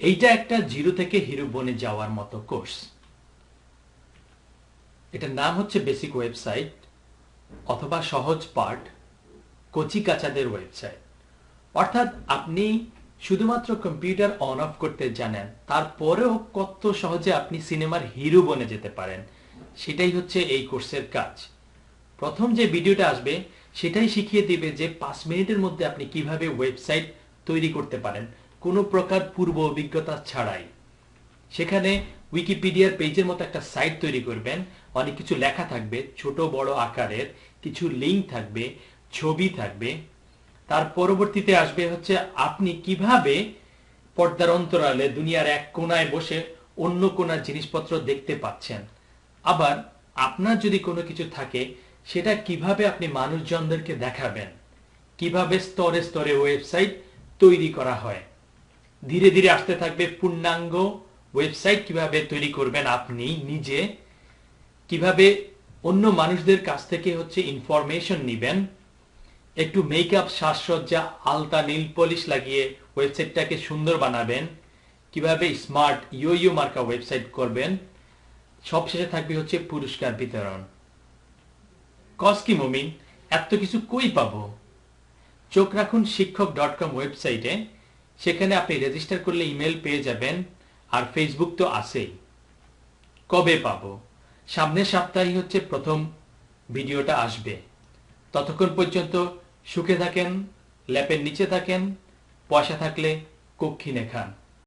এইটা একটা জিরো থেকে হিরো বনে যাওয়ার মতো কোর্স। এটার নাম হচ্ছে বেসিক ওয়েবসাইট অথবা সহজ পার্ট কচি কাচাদের ওয়েবসাইট। অর্থাৎ আপনি শুধুমাত্র কম্পিউটার অন অফ করতে জানেন, তারপরেও কত সহজে আপনি সিনেমার হিরো বনে যেতে পারেন, সেটাই হচ্ছে এই কোর্সের কাজ। প্রথম যে ভিডিওটা আসবে, সেটাই শিখিয়ে দিবে যে পাঁচ মিনিটের মধ্যে আপনি কীভাবে ওয়েবসাইট তৈরি করতে পারেন কোনো প্রকার পূর্ব অভিজ্ঞতা ছাড়াই। সেখানে উইকিপিডিয়ার পেজের মতো একটা সাইট তৈরি করবেন। অনেক কিছু লেখা থাকবে, ছোট, বড় আকারের, কিছু লিঙ্ক থাকবে, ছবি থাকবে। তার পরবর্তীতে আসবে হচ্ছে আপনি কীভাবে পর্দার অন্তরালে দুনিয়ার এক কোনায় বসে অন্য কোনার জিনিসপত্র দেখতে পাচ্ছেন। আবার আপনার যদি কোনো কিছু থাকে, সেটা কীভাবে আপনি মানুষজনদেরকে দেখাবেন? কীভাবে স্তরে স্তরে ওয়েবসাইট তৈরি করা হয়? ধীরে ধীরে আসতে থাকবে পূর্ণাঙ্গ ওয়েবসাইট কীভাবে তৈরি করবেন আপনি নিজে, কীভাবে অন্য মানুষদের কাছ থেকে হচ্ছে ইনফরমেশন নিবেন, একটু মেকআপ সাজসজ্জা, আলতা নীল পলিশ লাগিয়ে ওয়েবসাইটটাকে সুন্দর বানাবেন, কীভাবে স্মার্ট ইউ ইউ মার্কা ওয়েবসাইট করবেন, সবশেষে থাকবে হচ্ছে পুরস্কার বিতরণ। কস কি মমিন? এত কিছু কই পাবো? চোখ রাখুন শিক্ষক ডট কম ওয়েবসাইটে সেখানে আপনি রেজিস্টার করলে ইমেল পেয়ে যাবেন, আর ফেসবুক তো আছেই। কবে পাব? সামনের সপ্তাহে হচ্ছে প্রথম ভিডিওটা আসবে। ততক্ষণ পর্যন্ত সুখে থাকেন, ল্যাপের নিচে থাকেন পয়সা থাকলে কক্ষিনে খান।